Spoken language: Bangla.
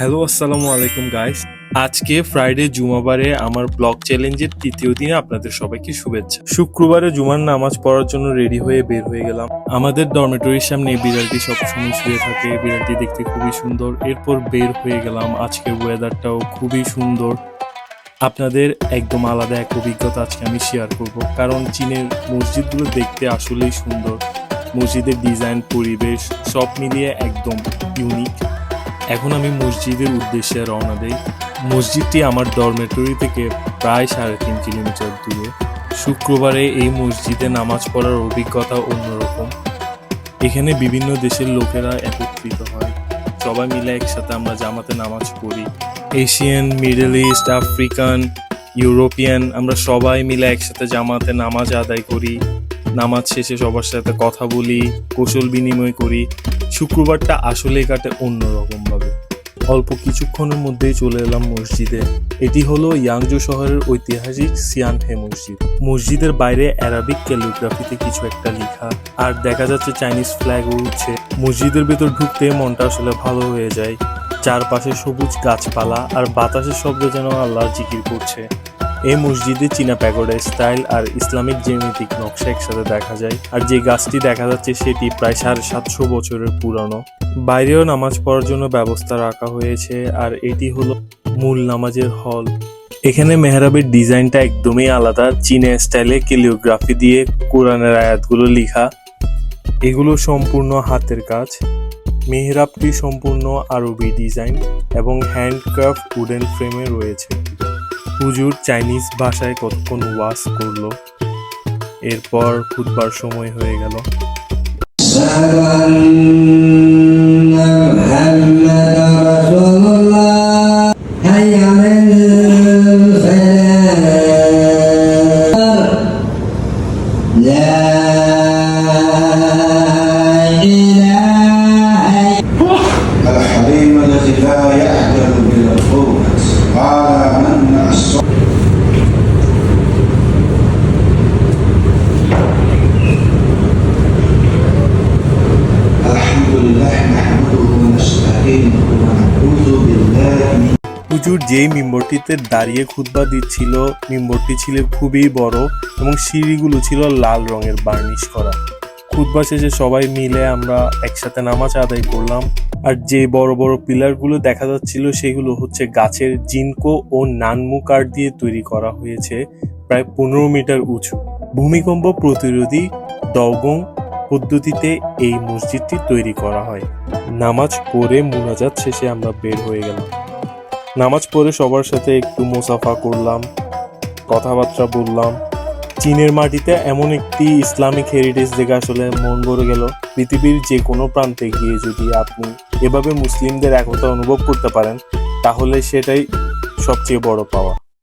হ্যালো আসসালামু আলাইকুম গাইস আজকে ফ্রাইডে জুমাবারে আমার ব্লগ চ্যালেঞ্জের তৃতীয় দিনে আপনাদের সবাইকে শুভেচ্ছা। শুক্রবারে জুমার নামাজ পড়ার জন্য রেডি হয়ে বের হয়ে গেলাম। আমাদের ডরমেটরির সামনে বিড়ালটি সবসময় শুয়ে থাকে। বিড়ালটি দেখতে খুবই সুন্দর। এরপর বের হয়ে গেলাম। আজকের ওয়েদারটাও খুবই সুন্দর। আপনাদের একদম আলাদা এক অভিজ্ঞতা আজকে আমি শেয়ার করব। কারণ চীনের মসজিদগুলো দেখতে আসলেই সুন্দর। মসজিদের ডিজাইন পরিবেশ সব মিলিয়ে একদম ইউনিক এখন আমি মসজিদের উদ্দেশ্যে রওনা দেই। মসজিদটি আমার ডরমেটরি থেকে প্রায় সাড়ে তিন কিলোমিটার দূরে। শুক্রবারে এই মসজিদে নামাজ পড়ার অভিজ্ঞতা অন্যরকম। এখানে বিভিন্ন দেশের লোকেরা একত্রিত হয়। সবাই মিলে একসাথে আমরা জামাতে নামাজ পড়ি। Asian, Middle East, African, European, আমরা সবাই মিলে একসাথে জামাতে নামাজ আদায় করি। নামাজ শেষে সবার সাথে কথা বলি, কৌশল বিনিময় করি। শুক্রবারটা আসলে কাটে অন্যরকম ভাবে অল্প কিছুক্ষণের মধ্যেই চলে এলাম মসজিদে। এটি হলো ইয়াংজো শহরের ঐতিহাসিক সিয়ানহে মসজিদ। মসজিদের বাইরে অ্যারাবিক ক্যালিগ্রাফিতে কিছু একটা লেখা, আর দেখা যাচ্ছে চাইনিজ ফ্ল্যাগ উঠছে। মসজিদের ভেতর ঢুকতে মনটা আসলে ভালো হয়ে যায়। চারপাশে সবুজ গাছপালা আর বাতাসের শব্দ যেন আল্লাহর জিকির করছে। এই মসজিদে চীনা প্যাগোডা স্টাইল আর ইসলামিক জ্যামিতিক নকশা একসাথে দেখা যায়। আর যে গাছটি দেখা যাচ্ছে সেটি প্রায় সাড়ে সাতশো বছরের পুরানো। বাইরেও নামাজ পড়ার জন্য ব্যবস্থা রাখা হয়েছে আর এটি হলো মূল নামাজের হল। এখানে মেহরাবের ডিজাইনটা একদমই আলাদা। চীনা স্টাইলে কেলিওগ্রাফি দিয়ে কোরআনের আয়াতগুলো লেখা। এগুলো সম্পূর্ণ হাতের কাজ। মেহরাবটি সম্পূর্ণ আরবি ডিজাইন এবং হ্যান্ডক্রাফট উডেন ফ্রেমে রয়েছে। হুজুর চাইনিজ ভাষায় কতক্ষণ ওয়াশ করল? এরপর খুতবার সময় হয়ে গেল। হাই হুজুর যেই মিম্বরটিতে দাঁড়িয়ে খুতবা দিচ্ছিল, মিম্বরটি ছিল খুবই বড় এবং সিঁড়িগুলো ছিল লাল রঙের বার্নিশ করা। খুতবা শেষে সবাই মিলে আমরা একসাথে নামাজ আদায় করলাম। আর যে বড় বড় পিলারগুলো দেখা যাচ্ছিল, সেগুলো হচ্ছে গাছের জিনকো ও নানমু কাঠ দিয়ে তৈরি করা হয়েছে, প্রায় পনেরো মিটার উঁচু। ভূমিকম্প প্রতিরোধী দগং পদ্ধতিতে এই মসজিদটি তৈরি করা হয়। নামাজ পড়ে মুনাজাত শেষে আমরা বের হয়ে গেলাম। নামাজ পড়ে সবার সাথে একটু মুসাফা করলাম, কথাবার্তা বললাম। চীনের মাটিতে এমন একটি ইসলামিক হেরিটেজ দেখে আসলে মন ভরে গেল। পৃথিবীর যে কোনো প্রান্তে গিয়ে যদি আপনি এভাবে মুসলিমদের একতা অনুভব করতে পারেন, তাহলে সেটাই সবচেয়ে বড় পাওয়া।